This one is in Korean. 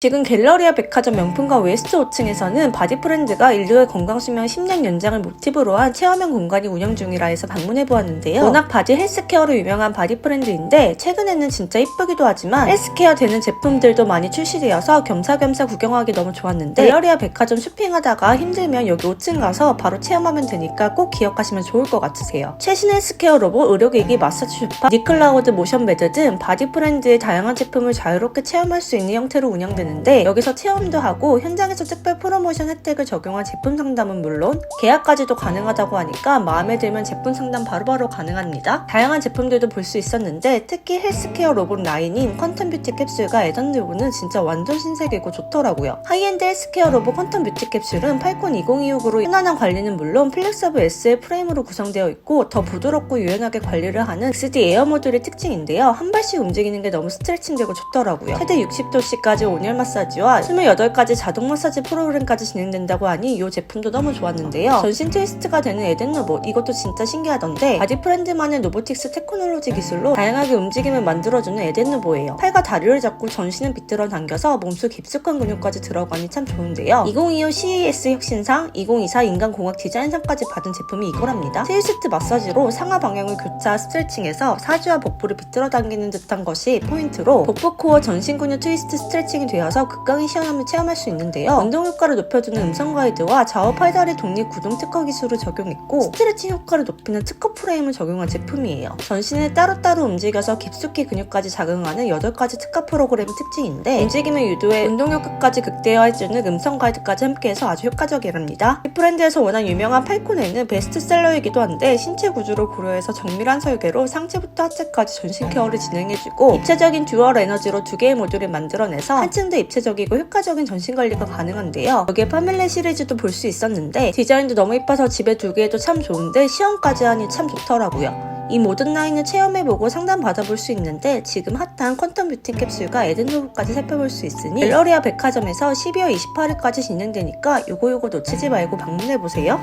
지금 갤러리아 백화점 명품관 웨스트 5층에서는 바디 프렌드가 인류의 건강수명 10년 연장을 모티브로 한 체험형 공간이 운영 중이라 해서 방문해 보았는데요. 워낙 바디 헬스케어로 유명한 바디 프렌드인데 최근에는 진짜 이쁘기도 하지만 헬스케어 되는 제품들도 많이 출시되어서 겸사겸사 구경하기 너무 좋았는데 갤러리아 백화점 쇼핑하다가 힘들면 여기 5층 가서 바로 체험하면 되니까 꼭 기억하시면 좋을 것 같으세요. 최신 헬스케어 로봇, 의료기기, 마사지 주파, 니클라우드 모션 베드 등 바디 프렌드의 다양한 제품을 자유롭게 체험할 수 있는 형태로 운영 되는데 여기서 체험도 하고 현장에서 특별 프로모션 혜택을 적용한 제품 상담은 물론 계약까지도 가능하다고 하니까 마음에 들면 제품 상담 바로바로 가능합니다. 다양한 제품들도 볼 수 있었는데 특히 헬스케어 로봇 라인인 퀀텀 뷰티 캡슐과 에던 듀브는 진짜 완전 신세계고 좋더라고요. 하이엔드 헬스케어 로봇 퀀텀 뷰티 캡슐은 팔콘 2026으로 편안한 관리는 물론 플렉서블 SL 프레임으로 구성되어 있고 더 부드럽고 유연하게 관리를 하는 XD 에어 모듈의 특징인데요. 한 발씩 움직이는 게 너무 스트레칭되고 좋더라고요. 최대 60도씨까지 온열 마사지와 28가지 자동 마사지 프로그램까지 진행된다고 하니 이 제품도 너무 좋았는데요. 전신 트위스트가 되는 에덴 로봇 이것도 진짜 신기하던데 바디 프렌드만의 로보틱스 테크놀로지 기술로 다양하게 움직임을 만들어주는 에덴 로보예요. 팔과 다리를 잡고 전신은 비틀어 당겨서 몸속 깊숙한 근육까지 들어가니 참 좋은데요. 2025 CES 혁신상, 2024 인간공학 디자인상까지 받은 제품이 이거랍니다. 트위스트 마사지로 상하 방향을 교차 스트레칭해서 사지와 복부를 비틀어 당기는 듯한 것이 포인트로 복부 코어 전신 근육 트위스트 스트레칭이 되어 서 극강의 시원함을 체험할 수 있는데요. 운동 효과를 높여주는 음성 가이드와 좌우 팔다리 독립 구동 특허 기술을 적용했고 스트레칭 효과를 높이는 특허 프레임을 적용한 제품이에요. 전신을 따로따로 움직여서 깊숙이 근육까지 작용하는 8가지 특화 프로그램의 특징인데 움직임을 유도해 운동 효과까지 극대화해주는 음성 가이드까지 함께해서 아주 효과적이랍니다. 이 브랜드에서 워낙 유명한 팔콘에는 베스트셀러이기도 한데 신체 구조를 고려해서 정밀한 설계로 상체부터 하체까지 전신 케어를 진행해주고 입체적인 듀얼 에너지로 두 개의 모듈을 만들어내서 한층 더 입체적이고 효과적인 전신 관리가 가능한데요. 여기에 파밀레 시리즈도 볼 수 있었는데 디자인도 너무 이뻐서 집에 두기에도 참 좋은데 시험까지 하니 참 좋더라고요. 이 모든 라인을 체험해보고 상담 받아볼 수 있는데 지금 핫한 퀀텀 뷰티 캡슐과 에덴 로봇까지 살펴볼 수 있으니 갤러리아 백화점에서 12월 28일까지 진행되니까 요거 요거 놓치지 말고 방문해보세요.